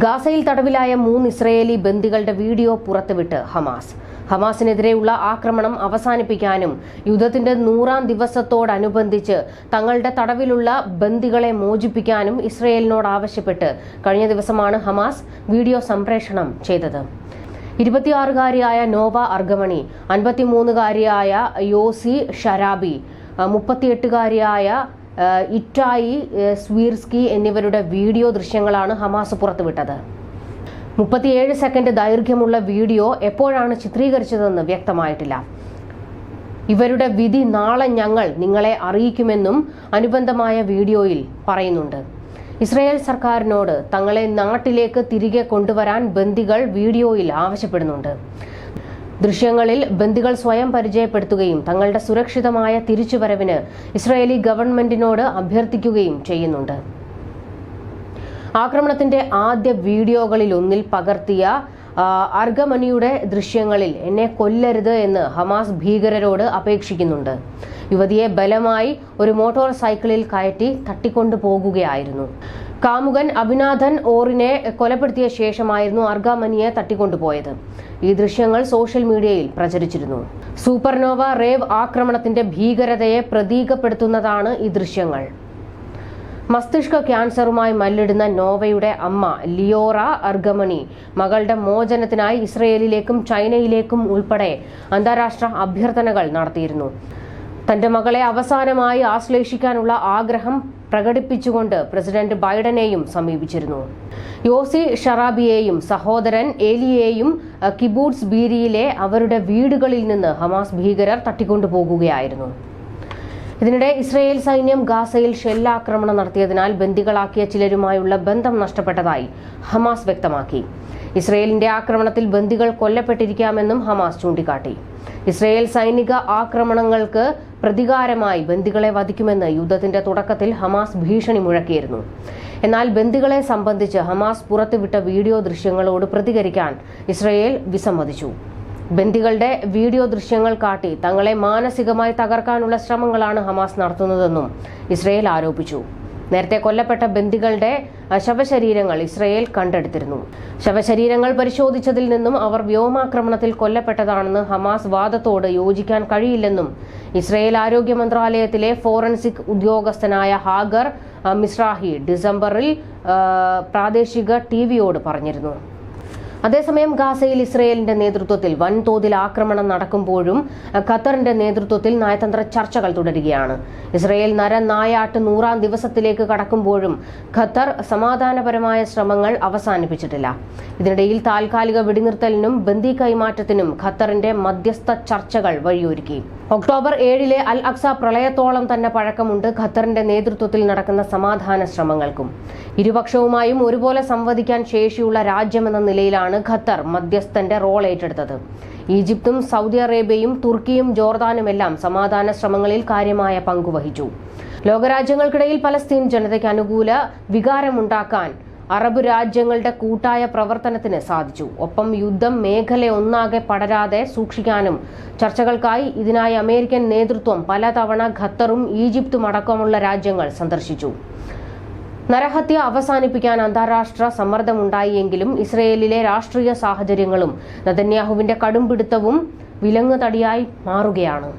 ഗാസയിൽ തടവിലായ മൂന്ന് ഇസ്രയേലി ബന്ദികളുടെ വീഡിയോ പുറത്തുവിട്ട് ഹമാസ്. ഹമാസിനെതിരെയുള്ള ആക്രമണം അവസാനിപ്പിക്കാനും യുദ്ധത്തിന്റെ നൂറാം ദിവസത്തോടനുബന്ധിച്ച് തങ്ങളുടെ തടവിലുള്ള ബന്ദികളെ മോചിപ്പിക്കാനും ഇസ്രയേലിനോട് ആവശ്യപ്പെട്ട് കഴിഞ്ഞ ദിവസമാണ് ഹമാസ് വീഡിയോ സംപ്രേഷണം ചെയ്തത്. ഇരുപത്തിയാറുകാരിയായ നോവ അർഗമണി അൻപത്തിമൂന്നുകാരിയായ യോസി ഷരാബി മുപ്പത്തിയെട്ടുകാരിയായ ഇറ്റായി സ്വീർസ്കി എന്നിവരുടെ വീഡിയോ ദൃശ്യങ്ങളാണ് ഹമാസ് പുറത്തുവിട്ടത്. മുപ്പത്തിയേഴ് സെക്കൻഡ് ദൈർഘ്യമുള്ള വീഡിയോ എപ്പോഴാണ് ചിത്രീകരിച്ചതെന്ന് വ്യക്തമായിട്ടില്ല. ഇവരുടെ വിധി നാളെ ഞങ്ങൾ നിങ്ങളെ അറിയിക്കുമെന്നും അനുബന്ധമായ വീഡിയോയിൽ പറയുന്നുണ്ട്. ഇസ്രായേൽ സർക്കാരിനോട് തങ്ങളെ നാട്ടിലേക്ക് തിരികെ കൊണ്ടുവരാൻ ബന്ദികൾ വീഡിയോയിൽ ആവശ്യപ്പെടുന്നുണ്ട്. ദൃശ്യങ്ങളിൽ ബന്ദികൾ സ്വയം പരിചയപ്പെടുത്തുകയും തങ്ങളുടെ സുരക്ഷിതമായ തിരിച്ചുവരവിന് ഇസ്രായേലി ഗവൺമെന്റിനോട് അഭ്യർത്ഥിക്കുകയും ചെയ്യുന്നുണ്ട്. ആക്രമണത്തിന്റെ ആദ്യ വീഡിയോകളിൽ ഒന്നിൽ പകർത്തിയ അർഗമണിയുടെ ദൃശ്യങ്ങളിൽ എന്നെ കൊല്ലരുത് എന്ന് ഹമാസ് ഭീകരരോട് അപേക്ഷിക്കുന്നുണ്ട്. യുവതിയെ ബലമായി ഒരു മോട്ടോർ സൈക്കിളിൽ കയറ്റി തട്ടിക്കൊണ്ടു പോകുകയായിരുന്നു. കാമുകൻ അഭിനാഥൻ ഓറിനെ കൊലപ്പെടുത്തിയ ശേഷമായിരുന്നു അർഗാമനിയെ തട്ടിക്കൊണ്ടുപോയത് ഈ ദൃശ്യങ്ങൾ സോഷ്യൽ മീഡിയയിൽ പ്രചരിച്ചിരുന്നു. സൂപ്പർനോവ റേവ് ആക്രമണത്തിന്റെ ഭീകരതയെ പ്രതീകപ്പെടുത്തുന്നതാണ് ഈ ദൃശ്യങ്ങൾ. മസ്തിഷ്ക ക്യാൻസറുമായി മല്ലിടുന്ന നോവയുടെ അമ്മ ലിയോറ അർഗമണി മകളുടെ മോചനത്തിനായി ഇസ്രയേലിലേക്കും ചൈനയിലേക്കും ഉൾപ്പെടെ അന്താരാഷ്ട്ര അഭ്യർത്ഥനകൾ നടത്തിയിരുന്നു. തന്റെ മകളെ അവസാനമായി ആശ്ലേഷിക്കാനുള്ള ആഗ്രഹം പ്രകടിപ്പിച്ചുകൊണ്ട് പ്രസിഡന്റ് ബൈഡനെയും സമീപിച്ചിരുന്നു. യോസി ഷറാബിയെയും സഹോദരൻ ഏലിയെയും കിബൂട്സ് ബീരിയിലെ അവരുടെ വീടുകളിൽ നിന്ന് ഹമാസ് ഭീകരർ തട്ടിക്കൊണ്ടുപോകുകയായിരുന്നു. ഇതിനിടെ ഇസ്രയേൽ സൈന്യം ഗാസയിൽ ഷെല്ലാക്രമണം നടത്തിയതിനാൽ ബന്ദികളാക്കിയ ചിലരുമായുള്ള ബന്ധം നഷ്ടപ്പെട്ടതായി ഹമാസ് വ്യക്തമാക്കി. ഇസ്രയേലിന്റെ ആക്രമണത്തിൽ ബന്ദികൾ കൊല്ലപ്പെട്ടിരിക്കാമെന്നും ഹമാസ് ചൂണ്ടിക്കാട്ടി. ഇസ്രയേൽ സൈനിക ആക്രമണങ്ങൾക്ക് പ്രതികാരമായി ബന്ദികളെ വധിക്കുമെന്ന് യുദ്ധത്തിന്റെ തുടക്കത്തിൽ ഹമാസ് ഭീഷണി മുഴക്കിയിരുന്നു. എന്നാൽ ബന്ദികളെ സംബന്ധിച്ച് ഹമാസ് പുറത്തുവിട്ട വീഡിയോ ദൃശ്യങ്ങളോട് പ്രതികരിക്കാൻ ഇസ്രയേൽ വിസമ്മതിച്ചു. ബന്ദികളുടെ വീഡിയോ ദൃശ്യങ്ങൾ കാട്ടി തങ്ങളെ മാനസികമായി തകർക്കാനുള്ള ശ്രമങ്ങളാണ് ഹമാസ് നടത്തുന്നതെന്നും ഇസ്രയേൽ ആരോപിച്ചു. നേരത്തെ കൊല്ലപ്പെട്ട ബന്ദികളുടെ ശവശരീരങ്ങൾ ഇസ്രയേൽ കണ്ടെടുത്തിരുന്നു. ശവശരീരങ്ങൾ പരിശോധിച്ചതിൽ നിന്നും അവർ വ്യോമാക്രമണത്തിൽ കൊല്ലപ്പെട്ടതാണെന്ന് ഹമാസ് വാദത്തോട് യോജിക്കാൻ കഴിയില്ലെന്നും ഇസ്രയേൽ ആരോഗ്യ മന്ത്രാലയത്തിലെ ഫോറൻസിക് ഉദ്യോഗസ്ഥനായ ഹാഗർ മിസ്രാഹി ഡിസംബറിൽ പ്രാദേശിക ടി വിയോട് പറഞ്ഞിരുന്നു. അതേസമയം ഗാസയിൽ ഇസ്രയേലിന്റെ നേതൃത്വത്തിൽ വൻതോതിൽ ആക്രമണം നടക്കുമ്പോഴും ഖത്തറിന്റെ നേതൃത്വത്തിൽ നയതന്ത്ര ചർച്ചകൾ തുടരുകയാണ്. ഇസ്രയേൽ നരനായാട്ട് നൂറാം ദിവസത്തിലേക്ക് കടക്കുമ്പോഴും ഖത്തർ സമാധാനപരമായ ശ്രമങ്ങൾ അവസാനിപ്പിച്ചിട്ടില്ല. ഇതിനിടയിൽ താൽക്കാലിക വെടിനിർത്തലിനും ബന്ദി കൈമാറ്റത്തിനും ഖത്തറിന്റെ മധ്യസ്ഥ ചർച്ചകൾ വഴിയൊരുക്കി. ഒക്ടോബർ ഏഴിലെ അൽ അക്സ പ്രളയത്തോളം തന്നെ പഴക്കമുണ്ട് ഖത്തറിന്റെ നേതൃത്വത്തിൽ നടക്കുന്ന സമാധാന ശ്രമങ്ങൾക്കും. ഇരുപക്ഷവുമായും ഒരുപോലെ സംവദിക്കാൻ ശേഷിയുള്ള രാജ്യമെന്ന നിലയിലാണ് ഖത്തർ മധ്യസ്ഥന്റെ റോൾ ഏറ്റെടുത്തത്. ഈജിപ്തും സൗദി അറേബ്യയും തുർക്കിയും ജോർദാനുമെല്ലാം സമാധാന ശ്രമങ്ങളിൽ കാര്യമായ പങ്കുവഹിച്ചു ലോകരാജ്യങ്ങൾക്കിടയിൽ പലസ്തീൻ ജനതയ്ക്ക് അനുകൂല വികാരമുണ്ടാക്കാൻ അറബ് രാജ്യങ്ങളുടെ കൂട്ടായ പ്രവർത്തനത്തിന് സാധിച്ചു. ഒപ്പം യുദ്ധം മേഖല ഒന്നാകെ പടരാതെ സൂക്ഷിക്കാനും ചർച്ചകൾക്കായി ഇതിനായി അമേരിക്കൻ നേതൃത്വം പലതവണ ഖത്തറും ഈജിപ്തും അടക്കമുള്ള രാജ്യങ്ങൾ സന്ദർശിച്ചു. നരഹത്യ അവസാനിപ്പിക്കാൻ അന്താരാഷ്ട്ര സമ്മർദ്ദമുണ്ടായിയെങ്കിലും ഇസ്രയേലിലെ രാഷ്ട്രീയ സാഹചര്യങ്ങളും നതന്യാഹുവിന്റെ കടുംപിടുത്തവും വിലങ്ങുതടിയായി മാറുകയാണ്.